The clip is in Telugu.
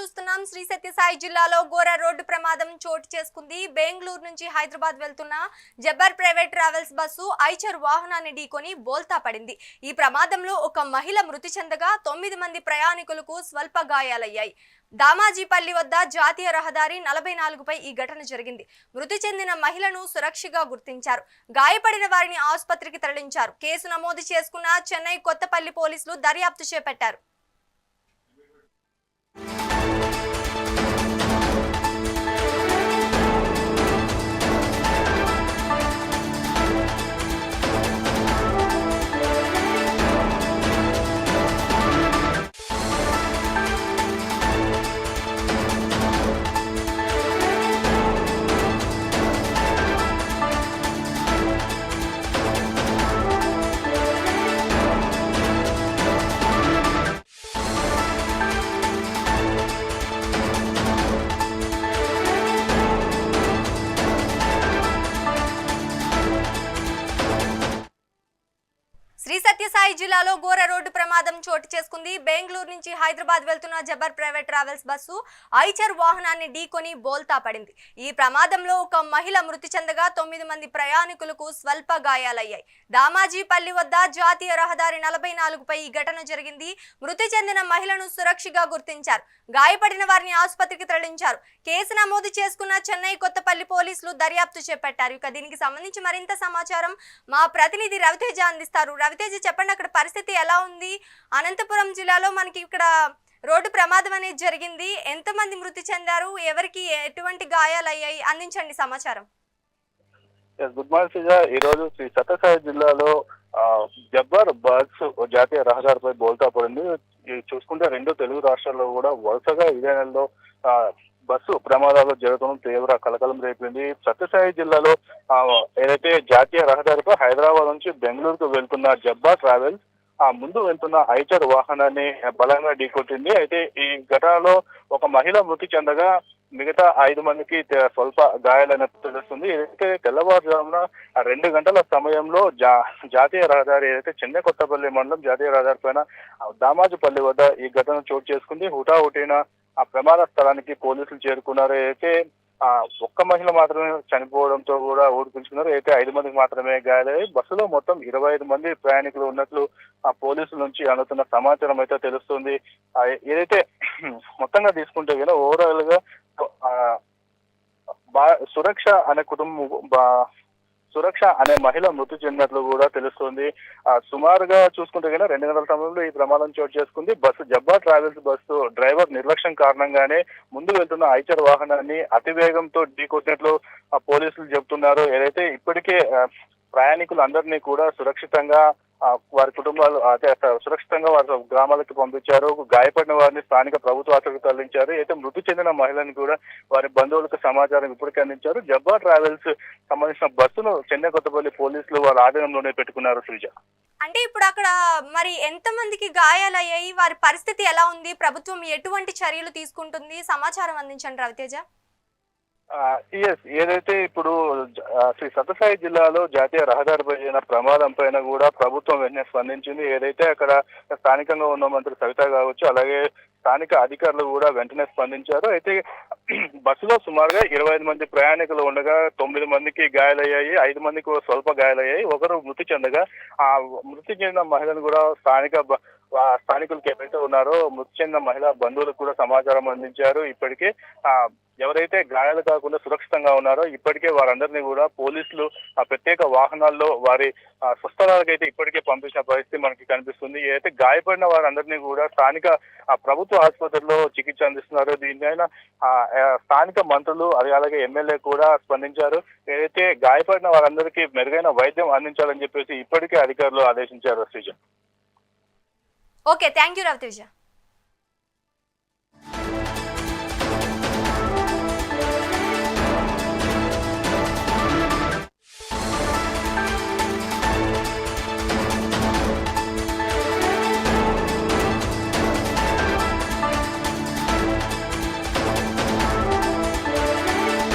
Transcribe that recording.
చూస్తున్నాం. శ్రీ సత్యసాయి జిల్లాలో ఘోర రోడ్డు ప్రమాదం చోటు చేసుకుంది. బెంగళూరు నుంచి హైదరాబాద్ వెళ్తున్న Jabbar private travels bus Eicher వాహనాన్ని ఢీకొని బోల్తా పడింది. ఈ ప్రమాదంలో ఒక మహిళ మృతి చెందగా తొమ్మిది మంది ప్రయాణికులకు స్వల్ప గాయాలయ్యాయి. దామాజీపల్లి వద్ద జాతీయ రహదారి నలభై నాలుగుపై ఈ ఘటన జరిగింది. మృతి చెందిన మహిళను సురక్షగా గుర్తించారు. గాయపడిన వారిని ఆసుపత్రికి తరలించారు. కేసు నమోదు చేసుకున్న చెన్నై కొత్తపల్లి పోలీసులు దర్యాప్తు చేపట్టారు. శ్రీ జిల్లాలో ఘోర రోడ్డు ప్రమాదం చోటు చేసుకుంది. బెంగళూరు నుంచి హైదరాబాద్ వెళ్తున్న Jabbar private travels bus Eicher వాహనాన్ని ఢీకొని బోల్తా పడింది. ఈ ప్రమాదంలో ఒక మహిళ మృతి చెందగా తొమ్మిది మంది ప్రయాణికులకు స్వల్ప గాయాలయ్యాయి. దామాజీపల్లి వద్ద జాతీయ రహదారి నలభై నాలుగుపై ఈ ఘటన జరిగింది. మృతి చెందిన మహిళను సురక్షగా గుర్తించారు. గాయపడిన వారిని ఆసుపత్రికి తరలించారు. కేసు నమోదు చేసుకున్న చెన్నై కొత్తపల్లి పోలీసులు దర్యాప్తు చేపట్టారు. ఇక దీనికి సంబంధించి మరింత సమాచారం మా ప్రతినిధి రవితేజ అందిస్తారు. రవితేజ చెప్పండి. అక్కడ పరిస్థితి ఎలా ఉంది. అనంతపురం జిల్లాలో మనకి ఇక్కడ రోడ్డు ప్రమాదం అనేది జరిగింది. ఎంతమంది మృతి చెందారు? ఎవరికి ఎటువంటి గాయాలు అయ్యాయి? అందించండి సమాచారం. గుడ్ మార్నింగ్ ఈ రోజు శ్రీ సత్యసాయి జిల్లాలో జబ్బర్ బస్ జాతీయ రహదారిపై బోల్తా పడింది. ఇది చూసుకుంటే రెండు తెలుగు రాష్ట్రాల్లో కూడా వరుసగా ఇదే నెలలో బస్సు ప్రమాదాలు జరగడం తీవ్ర కలకలం రేపింది. సత్యసాయి జిల్లాలో ఏదైతే జాతీయ రహదారిపై హైదరాబాద్ నుంచి బెంగళూరుకు వెళ్తున్న జబ్బా ట్రావెల్స్ ఆ ముందు వెళ్తున్న ఐచర్ వాహనాన్ని బలంగా ఢీకొట్టింది. అయితే ఈ ఘటనలో ఒక మహిళ మృతి చెందగా మిగతా ఐదు మందికి స్వల్ప గాయాలైనట్టు తెలుస్తుంది. ఏదైతే తెల్లవారుజామున ఆ రెండు గంటల సమయంలో జా జాతీయ రహదారి ఏదైతే చెన్నై కొత్తపల్లి మండలం జాతీయ రహదారి పైన దామాజుపల్లి వద్ద ఈ ఘటన చోటు చేసుకుంది. హుటాహుటిన ఆ ప్రమాద స్థలానికి పోలీసులు చేరుకున్నారు. అయితే ఆ ఒక్క మహిళ మాత్రమే చనిపోవడంతో కూడా ఓడిపించుకున్నారు అయితే ఐదు మందికి మాత్రమే గాయాలయ్యాయి బస్సులో మొత్తం ఇరవై ఐదు మంది ప్రయాణికులు ఉన్నట్లు ఆ పోలీసుల నుంచి అందుతున్న సమాచారం అయితే తెలుస్తుంది. ఏదైతే మొత్తంగా తీసుకుంటే కదా ఓవరాల్గా బా- సురక్ష అనే కుటుంబం బా- సురక్ష అనే మహిళ మృతి చెందినట్లు కూడా తెలుస్తుంది. సుమారుగా చూసుకుంటే కనుక రెండు గంటల సమయంలో ఈ ప్రమాదం చోటు చేసుకుంది. Bus Jabba travels bus driver నిర్లక్ష్యం కారణంగానే ముందు వెళ్తున్న ఐచర్ వాహనాన్ని అతివేగంతో ఢీకొట్టినట్లు పోలీసులు చెబుతున్నారు. ఏదైతే ఇప్పటికే ప్రయాణికులందరినీ కూడా సురక్షితంగా వారి కుటుంబాలు అదే సురక్షితంగా వారి గ్రామాలకు పంపించారు. గాయపడిన వారిని స్థానిక ప్రభుత్వ ఆసుపత్రికి తరలించారు. అయితే మృతి చెందిన మహిళని కూడా వారి బంధువులకు సమాచారం ఇప్పటికే అందించారు. జబ్బా ట్రావెల్స్ సంబంధించిన బస్సును చెన్నై కొత్తపల్లి పోలీసులు వారి ఆధీనంలోనే పెట్టుకున్నారు శ్రీజ. అంటే ఇప్పుడు అక్కడ మరి ఎంతమందికి గాయాలయ్యాయి? వారి పరిస్థితి ఎలా ఉంది? ప్రభుత్వం ఎటువంటి చర్యలు తీసుకుంటుంది? సమాచారం అందించండి రవితేజ ఎస్ ఏదైతే ఇప్పుడు శ్రీ సత్యసాయి జిల్లాలో జాతీయ రహదారిపై జరిగిన ప్రమాదం పైన కూడా ప్రభుత్వం వెంటనే స్పందించింది. ఏదైతే అక్కడ స్థానికంగా ఉన్న మంత్రి సవిత కావచ్చు అలాగే స్థానిక అధికారులు కూడా వెంటనే స్పందించారు. అయితే బస్సులో సుమారుగా ఇరవై ఐదు మంది ప్రయాణికులు ఉండగా తొమ్మిది మందికి గాయాలయ్యాయి ఐదు మందికి స్వల్ప గాయాలయ్యాయి. ఒకరు మృతి చెందగా ఆ మృతి చెందిన మహిళను కూడా స్థానిక బ- స్థానికులకు ఎవరైతే ఉన్నారో మృతి చెందిన మహిళా బంధువులకు కూడా సమాచారం అందించారు. ఇప్పటికే ఆ ఎవరైతే గాయాలు కాకుండా సురక్షితంగా ఉన్నారో ఇప్పటికే వారందరినీ కూడా పోలీసులు ఆ ప్రత్యేక వాహనాల్లో వారి స్వస్థలాలకు అయితే ఇప్పటికే పంపించిన పరిస్థితి మనకి కనిపిస్తుంది. ఏదైతే గాయపడిన వారందరినీ కూడా స్థానిక ఆ, ప్రభుత్వ ఆసుపత్రిలో చికిత్స అందిస్తున్నారు. దీనిపైన ఆ, స్థానిక మంత్రులు అది అలాగే ఎమ్మెల్యే కూడా స్పందించారు. ఏదైతే గాయపడిన వారందరికీ మెరుగైన వైద్యం అందించాలని చెప్పేసి ఇప్పటికే అధికారులు ఆదేశించారు Sreeja. Okay thank you Raviteja.